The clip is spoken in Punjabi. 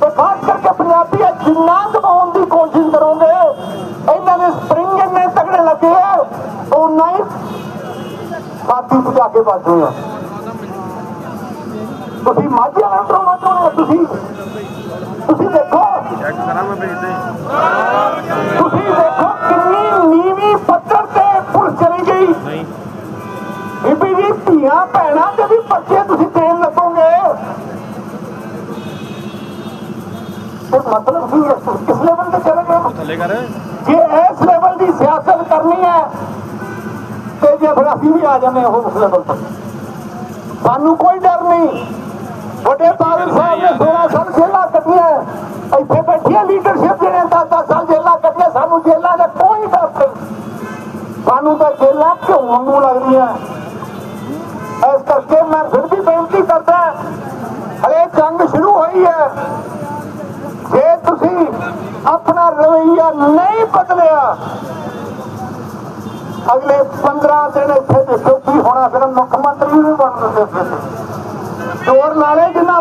ਤੇ ਖਾਸ ਕਰਕੇ ਪੰਜਾਬੀ ਇਹ ਜਿੰਨਾ ਦਬਾਉਣ ਦੀ ਕੋਸ਼ਿਸ਼ ਕਰੋਗੇ ਇਹਨਾਂ ਦੇ ਸਪਰਿੰਗ ਇੰਨੇ ਤਗੜੇ ਲੱਗੇ ਆ ਉਹਨਾਂ ਹੀ ਸਾਥੀ ਬਚਾ ਕੇ ਬਾਜੂ ਆ। ਤੁਸੀਂ ਮਾਝੇ ਵਾਲਾ ਡਰਾਉਣਾ ਚਾਹੁੰਦੇ ਹੋ ਤੁਸੀਂ? ਤੁਸੀਂ ਦੇਖੋ। ਚੈੱਕ ਕਰਾਂ ਮੈਂ ਭੇਜ ਦੇ ਤੁਸੀਂ ਦੇਖੋ ਕਿੰਨੀ ਨੀਵੀਂ ਪੱਧਰ ਤੇ ਪੁਲਿਸ ਚਲੀ ਗਈ। ਬੀਬੀ ਜੀ ਧੀਆਂ ਭੈਣਾਂ ਦੇ ਵੀ ਪਰਚੇ ਤੁਸੀਂ ਦੇਣ ਲੱਗੋਗੇ ਤੇ ਮਤਲਬ ਕੀ ਹੈ ਕਿਸ ਲੈਵਲ ਤੇ ਚਲੇ ਗਏ ਥੱਲੇ ਕਰ। ਜੇ ਇਸ ਲੈਵਲ ਦੀ ਸਿਆਸਤ ਕਰਨੀ ਹੈ ਤੇ ਜੇ ਫਿਰ ਅਸੀਂ ਵੀ ਆ ਜਾਂਦੇ ਹਾਂ ਉਸ ਲੈਵਲ ਤੇ। ਸਾਨੂੰ ਕੋਈ ਡਰ ਨਹੀਂ। ਵੱਡੇ ਬਾਦਲ ਸਾਹਿਬ ਨੇ 16 ਸਾਲ ਜੇਲ੍ਹਾਂ ਕੱਟੀਆਂ। ਇੱਥੇ ਬੈਠੀਆਂ ਲੀਡਰਸ਼ਿਪ ਜਿਹੜੇ 10 ਸਾਲ ਜੇਲ੍ਹਾਂ ਕੱਟੀਆਂ ਸਾਨੂੰ ਜੇਲ੍ਹਾਂ ਦਾ ਕੋਈ ਡਰ ਨਹੀਂ। ਸਾਨੂੰ ਤਾਂ ਜੇਲ੍ਹਾਂ ਕਿਉਂ ਵਾਂਗੂ ਲੱਗਦੀਆਂ। ਇਸ ਕਰਕੇ ਮੈਂ ਫਿਰ ਵੀ ਬੇਨਤੀ ਕਰਦਾ ਹਲੇ ਜੰਗ ਸ਼ੁਰੂ ਹੋਈ ਹੈ। ਤੁਸੀਂ ਆਪਣਾ ਰਵਈਆ ਨਹੀਂ ਬਦਲਿਆ। ਅਗਲੇ 15 ਦਿਨ ਇੱਥੇ ਦੇਖੋ ਕੀ ਹੋਣਾ, ਫਿਰ ਮੁੱਖ ਮੰਤਰੀ ਵੀ ਬਣ ਦਿੰਦੇ ਫਿਰ। ਜੋਰ ਨਾਲੇ ਜਿੰਨਾ